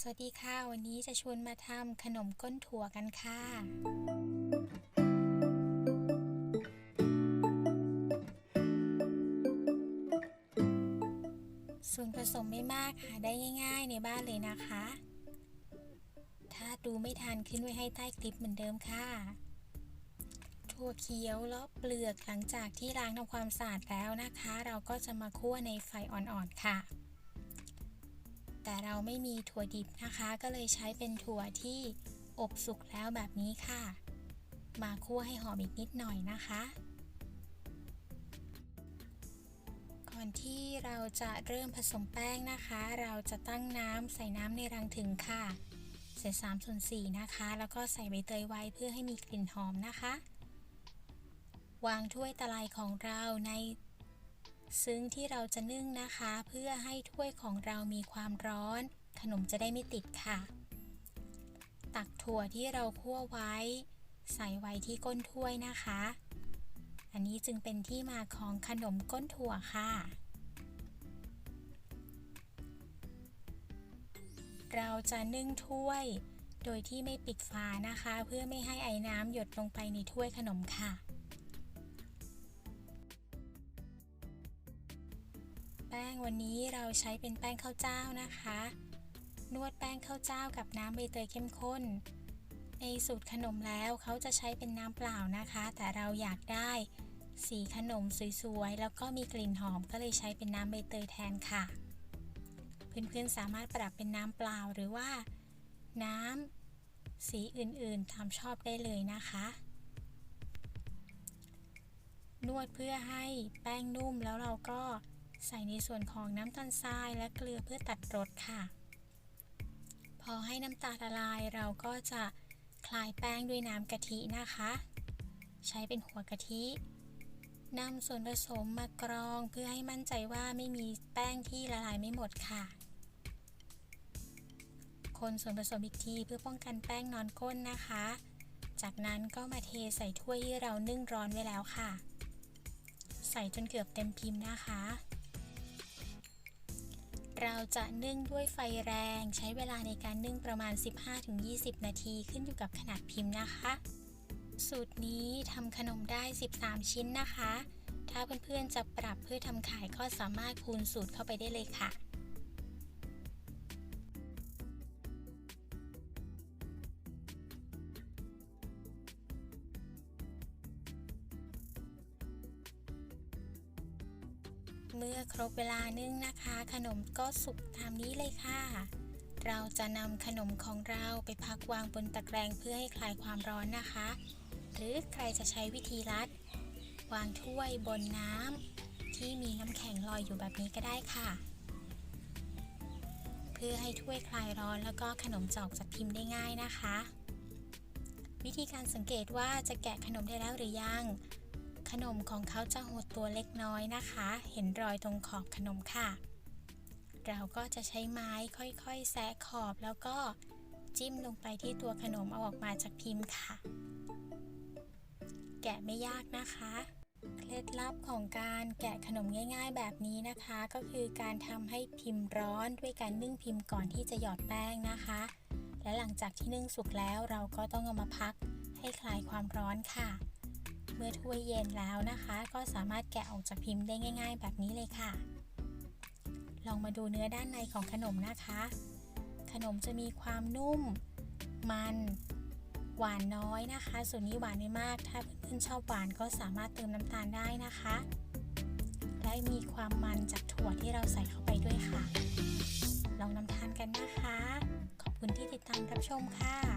สวัสดีค่ะ วันนี้จะชวนมาทำขนมก้นถั่วกันค่ะ ส่วนผสมไม่มากหาได้ง่าย ๆ ในบ้านเลยนะคะ ถ้าดูไม่ทันขึ้นไว้ให้ใต้คลิปเหมือนเดิมค่ะ ถั่วเขียวเลาะเปลือกหลังจากที่ล้างทำความสะอาดแล้วนะคะ เราก็จะมาคั่วในไฟอ่อนๆค่ะ แต่เราไม่มีถั่วดิบนะคะ ก็เลยใช้เป็นถั่วที่อบสุกแล้วแบบนี้ค่ะ มาคั่วให้หอมอีกนิดหน่อยนะคะ ก่อนที่เราจะเริ่มผสมแป้งนะคะ เราจะตั้งน้ำใส่น้ำในรังถึงค่ะใส่3ส่วน4นะคะ แล้วก็ใส่ใบเตยไว้เพื่อให้มีกลิ่นหอมนะคะ วางถ้วยตะไลของเราใน ซึ้งที่เราจะนึ่งนะคะ เพื่อให้ถ้วยของเรามีความร้อน ขนมจะได้ไม่ติดค่ะ ตักถั่วที่เราคั่วไว้ ใส่ไว้ที่ก้นถ้วยนะคะ อันนี้จึงเป็นที่มาของขนมก้นถั่วค่ะ เราจะนึ่งถ้วย โดยที่ไม่ปิดฝานะคะ เพื่อไม่ให้ไอ้น้ำหยดลงไปในถ้วยขนมค่ะ ป้งวันนี้เราใช้เป็นแป้งข้าวเจ้านะคะ นวดแป้งข้าวเจ้ากับน้ำใบเตยเข้มข้น ในสูตรขนมแล้วเขาจะใช้เป็นน้ำเปล่านะคะ แต่เราอยากได้สีขนมสวยๆ แล้วก็มีกลิ่นหอมก็เลยใช้เป็นน้ำใบเตยแทนค่ะ เพื่อนๆสามารถปรับเป็นน้ำเปล่าหรือว่า น้ำสีอื่นๆตามชอบได้เลยนะคะนวดเพื่อให้แป้งนุ่มแล้วเราก็ ใส่ในส่วนของน้ำตาลทรายและเกลือเพื่อตัดรสค่ะ พอให้น้ำตาลละลายเราก็จะคลายแป้งด้วยน้ำกะทินะคะ ใช้เป็นหัวกะทินำส่วนผสมมากรองเพื่อให้มั่นใจว่าไม่มีแป้งที่ละลายไม่หมดค่ะ คนส่วนผสมอีกทีเพื่อป้องกันแป้งนอนก้นนะคะ จากนั้นก็มาเทใส่ถ้วยที่เรานึ่งร้อนไว้แล้วค่ะ ใส่จนเกือบเต็มพิมพ์นะคะ เราจะนึ่งด้วยไฟแรง ใช้เวลาในการนึ่งประมาณ 15-20 นาทีขึ้นอยู่กับขนาดพิมพ์นะคะ สูตรนี้ทำขนมได้ 13 ชิ้นนะคะ ถ้าเพื่อนๆจะปรับเพื่อทำขายก็สามารถคูณสูตรเข้าไปได้เลยค่ะ เมื่อครบเวลานึ่งนะคะ ขนมก็สุกตามนี้เลยค่ะ เราจะนำขนมของเราไปพักวางบนตะแกรงเพื่อให้คลายความร้อนนะคะ หรือใครจะใช้วิธีรัด วางถ้วยบนน้ำที่มีน้ำแข็งลอยอยู่แบบนี้ก็ได้ค่ะ เพื่อให้ถ้วยคลายร้อนแล้วก็ขนมจออกจากพิมพ์ได้ง่ายนะคะ วิธีการสังเกตว่าจะแกะขนมได้แล้วหรือยัง ขนมของเขาจะหดตัวเล็กน้อยนะคะ เห็นรอยตรงขอบขนมค่ะ เราก็จะใช้ไม้ค่อยๆ แซะขอบแล้วก็จิ้มลงไปที่ตัวขนมเอาออกมาจากพิมพ์ค่ะ แกะไม่ยากนะคะ เคล็ดลับของการแกะขนมง่าย ๆ แบบนี้นะคะ ก็คือการทำให้พิมพ์ร้อนด้วยการนึ่งพิมพ์ก่อนที่จะหยอดแป้งนะคะ และหลังจากที่นึ่งสุกแล้วเราก็ต้องเอามาพักให้คลายความร้อนค่ะ เมื่อถ้วยเย็นแล้วนะคะ ก็สามารถแกะออกจากพิมพ์ได้ง่าย ๆ แบบนี้เลยค่ะ ลองมาดูเนื้อด้านในของขนมนะคะ ขนมจะมีความนุ่ม มัน หวานน้อยนะคะ ส่วนนี้หวานไม่มาก ถ้าเพื่อนๆชอบหวานก็สามารถเติมน้ำตาลได้นะคะ และมีความมันจากถั่วที่เราใส่เข้าไปด้วยค่ะ ลองนำทานกันนะคะ ขอบคุณที่ติดตามรับชมค่ะ